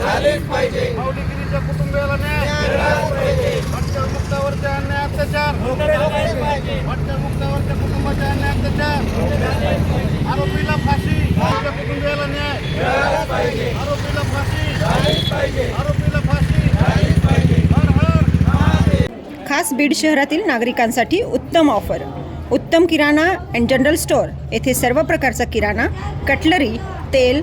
झालेच पाहिजे. माऊलीगिरीच्या कुटुंबियाला न्याय. अन्याय अत्याचार. मुक्तावरच्या कुटुंबाच्या अन्याय अत्याचार. आरोपीला फाशी. कुटुंबियाला न्याय. आरोपीला फाशी. आरोपीला फाशी. हर हर खास बीड शहरातील नागरिकांसाठी उत्तम ऑफर. उत्तम किराणा अँड जनरल स्टोअर. येथे सर्व प्रकारचा किराणा कटलरी तेल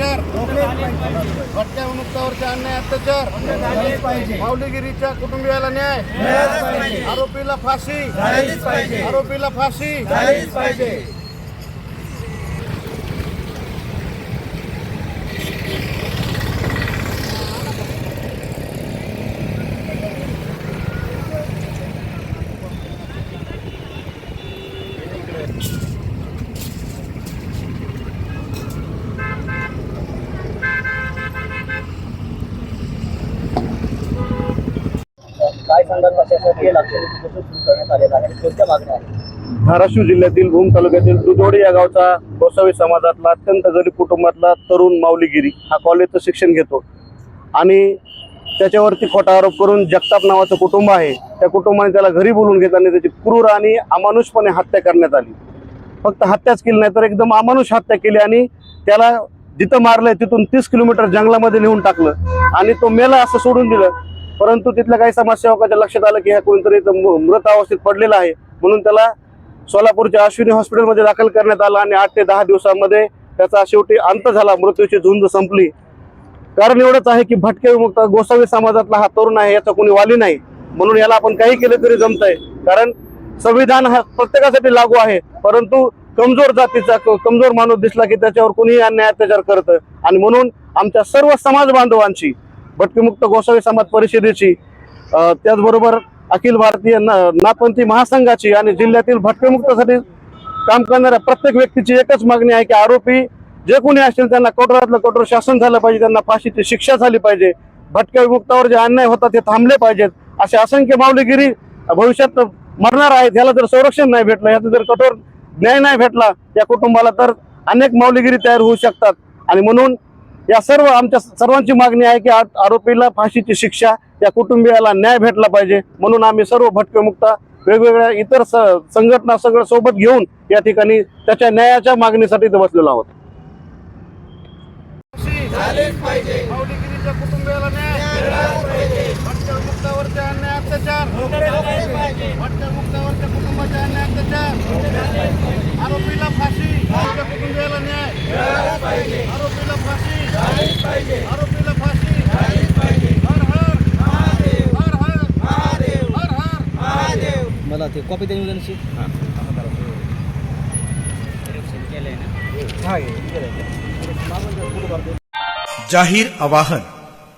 अत्याचार भटक्या मुक्तावरचे अन्याय अत्याचार माऊलीगिरीच्या कुटुंबियाला न्याय आरोपीला फाशी आरोपीला फाशी. सुरू करण्यात आहे. कोणत्या मागण्या आहेत? धाराशिव जिल्ह्यातील भूम तालुक्यातील दुधोडी या गावचा गोसावी समाजातला अत्यंत गरीब कुटुंबातला तरुण माऊलीगिरी हा कॉलेजचं शिक्षण घेतो. आणि त्याच्यावरती खोटा आरोप करून जगताप नावाचं कुटुंब आहे. त्या कुटुंबाने त्याला घरी बोलून घेताना त्याची क्रूर आणि अमानुषपणे हत्या करण्यात आली. फक्त हत्याच केली नाही तर एकदम अमानुष हत्या केली आणि त्याला जिथं मारलंय तिथून तीस किलोमीटर जंगलामध्ये नेऊन टाकलं. आणि तो मेला असं सोडून दिलं. परंतु तिथल्या काही समाजसेवकाच्या लक्षात आलं की ह्या कोणतरी मृत अवस्थेत पडलेला आहे. म्हणून त्याला सोलापूरच्या अश्विनी हॉस्पिटलमध्ये दाखल करण्यात आलं आणि आठ ते दहा दिवसामध्ये त्याचा शेवटी अंत झाला. मृत्यूची झुंज संपली. कारण एवढंच आहे की भटके विमुक्त गोसावी समाजातला हा तरुण आहे याचा कोणी वाली नाही. म्हणून याला आपण काही केलं तरी जमत आहे कारण संविधान हा प्रत्येकासाठी लागू आहे. परंतु कमजोर जातीचा कमजोर माणूस दिसला की त्याच्यावर कोणीही अन्याय अत्याचार करतं. आणि म्हणून आमच्या सर्व समाज बांधवांची भटकीमुक्त गोसावी समाज परिषदेची त्याचबरोबर अखिल भारतीय ना नापंथी महासंघाची आणि जिल्ह्यातील भटकेमुक्तासाठी काम करणाऱ्या प्रत्येक व्यक्तीची एकच मागणी आहे की आरोपी जे कोणी असतील त्यांना कठोरातलं कठोर शासन झालं पाहिजे त्यांना फाशीची शिक्षा झाली पाहिजे. भटक्या विमुक्तावर जे अन्याय होतात ते थांबले पाहिजेत. असे असंख्य माऊलीगिरी भविष्यात मरणार आहेत याला जर संरक्षण नाही भेटलं याचा जर कठोर न्याय नाही भेटला या कुटुंबाला तर अनेक माऊलीगिरी तयार होऊ शकतात. आणि म्हणून या सर्व आमच्या सर्वांची मागणी आहे की आरोपीला फाशीची शिक्षा या कुटुंबियाला न्याय भेटला पाहिजे. म्हणून आम्ही सर्व भटकेमुक्त वेगवेगळ्या इतर संघटना सगळं सोबत घेऊन या ठिकाणी त्याच्या न्यायाच्या मागणीसाठी इथं बसलेलो आहोत. आरोपीला फाशी. कुटुंबियाला न्याय. आरोपीला फाशी हर हर महादेव हर हर महादेव हर हर महादेव मला ते कॉपी देऊन देण्याची जाहीर आवाहन.